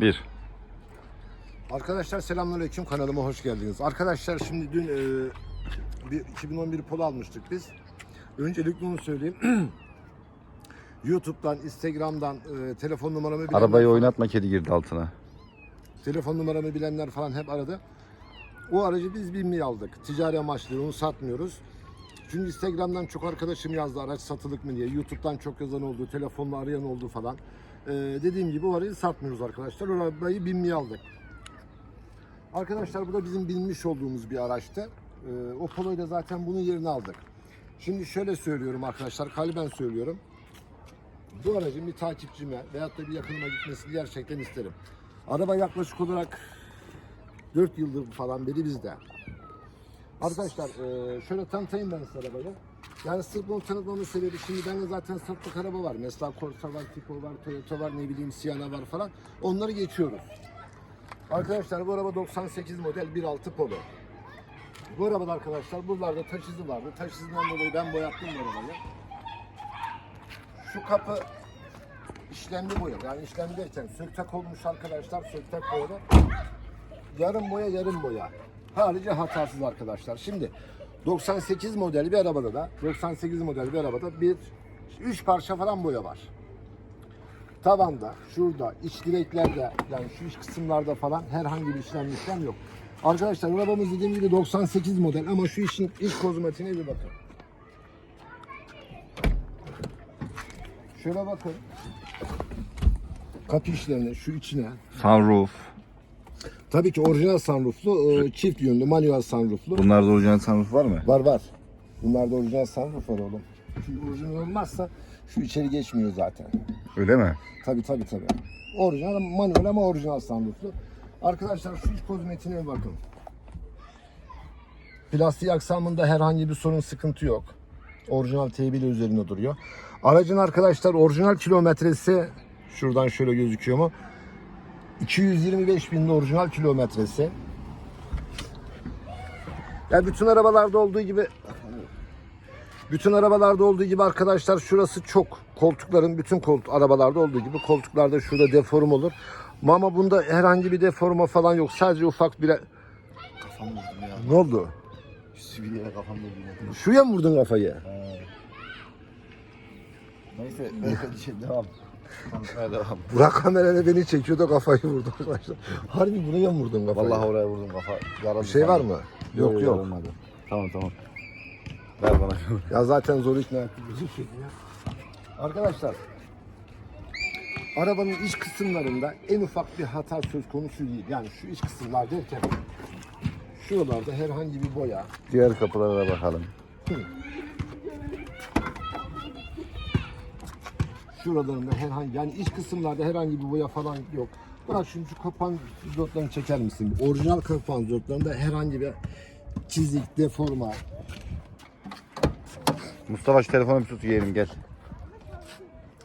Bir. Arkadaşlar selamünaleyküm kanalıma hoş geldiniz. Arkadaşlar şimdi dün e, bir 2011 Polo almıştık biz. Öncelikle onu söyleyeyim. YouTube'dan, Instagram'dan e, telefon numaramı bilenler Arabayı falan- oynatma kedi girdi altına. Telefon numaramı bilenler falan hep aradı. O aracı biz binmeye aldık. Ticari amaçlı onu satmıyoruz. Çünkü Instagram'dan çok arkadaşım yazdı araç satılık mı diye. YouTube'dan çok yazan oldu, telefonla arayan oldu falan. Ee, dediğim gibi o aracı satmıyoruz arkadaşlar. O arabayı binmeye aldık. Arkadaşlar bu da bizim binmiş olduğumuz bir araçtı. Ee, o Polo'yu da zaten bunun yerine aldık. Şimdi şöyle söylüyorum arkadaşlar, kalben söylüyorum. Bu aracın bir takipçime veyahut da bir yakınıma gitmesini gerçekten isterim. Araba yaklaşık olarak 4 yıldır falan beri bizde. Arkadaşlar e, şöyle tanıtayım ben size arabayı. Yani sırf bunu tanıtmamın sebebi şimdi bende zaten satılık araba var. Mesela Corsa var, Tipo var, Toyota var, ne bileyim Sienna var falan. Onları geçiyoruz. Arkadaşlar bu araba 98 model 1.6 Polo. Bu arabada arkadaşlar buralarda taş izi vardı. Taş izinden dolayı ben boyattım bu arabayı. Şu kapı işlemli boya. Yani işlemli derken söktak olmuş arkadaşlar. Söktak boyalı. Yarım boya yarım boya. Harici hatasız arkadaşlar. Şimdi 98 model bir arabada da 98 model bir arabada bir üç parça falan boya var. Tavanda, şurada, iç direklerde yani şu iç kısımlarda falan herhangi bir işlem işlem yok. Arkadaşlar arabamız dediğim gibi 98 model ama şu işin iç kozmetiğine bir bakın. Şöyle bakın. Kapı işlerine, şu içine. Sunroof. Tabii ki orijinal sunrooflu, e, çift yönlü, manuel sunrooflu. Bunlarda orijinal sunroof var mı? Var var. Bunlarda orijinal sunroof var oğlum. Çünkü orijinal olmazsa şu içeri geçmiyor zaten. Öyle mi? Tabii tabii tabii. Orijinal manuel ama orijinal sunrooflu. Arkadaşlar şu iç kozmetiğine bir bakın. Plastik aksamında herhangi bir sorun sıkıntı yok. Orijinal teybili üzerinde duruyor. Aracın arkadaşlar orijinal kilometresi şuradan şöyle gözüküyor mu? 225 bin orijinal kilometresi. Ya bütün arabalarda olduğu gibi bütün arabalarda olduğu gibi arkadaşlar şurası çok koltukların bütün koltuk arabalarda olduğu gibi koltuklarda şurada deform olur. Ama bunda herhangi bir deforma falan yok. Sadece ufak bir Kafam vurdum ya. ne oldu? Siviliyeye kafam vurdum. ya. Şuraya mı vurdun kafayı? Neyse böyle şey devam. Konuşmaya devam. Burak beni çekiyordu kafayı vurdu arkadaşlar. Harbi buraya mı vurdun kafayı? Vallahi oraya vurdum kafa. Yaralı bir şey var mı? Yok yok. Olmadı. Tamam tamam. Ver bana. Ya zaten zor ikna ettik bizi şeydi ya. Arkadaşlar arabanın iç kısımlarında en ufak bir hata söz konusu değil. Yani şu iç kısımlar derken şuralarda herhangi bir boya, Diğer kapılara bakalım. Şuralarında herhangi yani iç kısımlarda herhangi bir boya falan yok. Bırak şimdi şu kapan zotlarını çeker misin? Orijinal kapan zotlarında herhangi bir çizik, deforma, Mustafa şu telefonu bir tut yiyelim gel.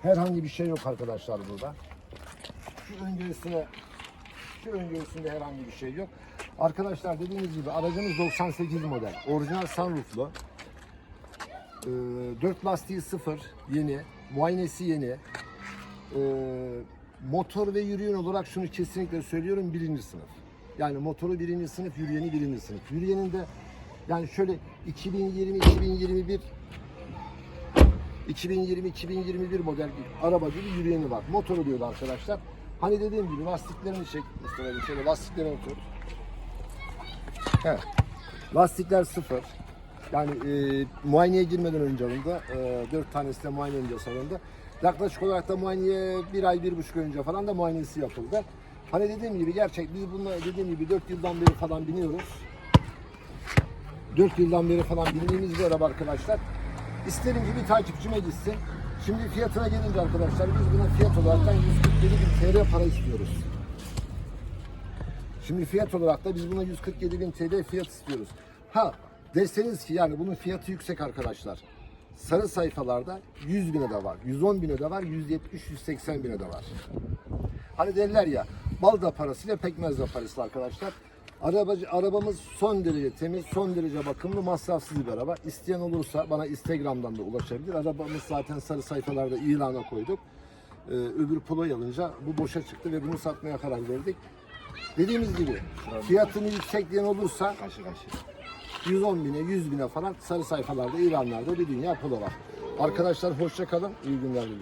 Herhangi bir şey yok arkadaşlar burada. Şu ön göğsüne şu ön göğsünde herhangi bir şey yok. Arkadaşlar dediğimiz gibi aracımız 98 model. Orijinal sunrooflu. Ee, 4 lastiği sıfır. Yeni. Muayenesi yeni. Ee, motor ve yürüyen olarak şunu kesinlikle söylüyorum birinci sınıf. Yani motoru birinci sınıf, yürüyeni birinci sınıf. Yürüyenin de yani şöyle 2020-2021 2020-2021 model bir araba gibi yürüyeni var. Motoru diyordu arkadaşlar. Hani dediğim gibi lastiklerini çek. Mustafa şöyle lastiklerini otur. Evet. Lastikler sıfır. Yani e, muayeneye girmeden önce alındı. E, 4 tanesi de muayene önce salındı. Yaklaşık olarak da muayeneye bir ay, bir buçuk önce falan da muayenesi yapıldı. Hani dediğim gibi gerçek biz bununla dediğim gibi 4 yıldan beri falan biniyoruz. 4 yıldan beri falan bindiğimiz bir araba arkadaşlar. İsterim ki bir takipçime gitsin. Şimdi fiyatına gelince arkadaşlar biz buna fiyat olarak 147 bin TL para istiyoruz. Şimdi fiyat olarak da biz buna 147 bin TL fiyat istiyoruz. Ha deseniz ki yani bunun fiyatı yüksek arkadaşlar. Sarı sayfalarda 100 bine de var, 110 bine de var, 170-180 bine de var. Hani derler ya bal da parasıyla pekmez de parası arkadaşlar. Arabacı, arabamız son derece temiz, son derece bakımlı, masrafsız bir araba. İsteyen olursa bana Instagram'dan da ulaşabilir. Arabamız zaten sarı sayfalarda ilana koyduk. Ee, öbür poloyu alınca bu boşa çıktı ve bunu satmaya karar verdik. Dediğimiz gibi fiyatını yüksek diyen olursa Kaşı kaşı. 110 bine 100 bine falan sarı sayfalarda ilanlarda bir dünya polo var. Arkadaşlar hoşça kalın. iyi günler diliyorum.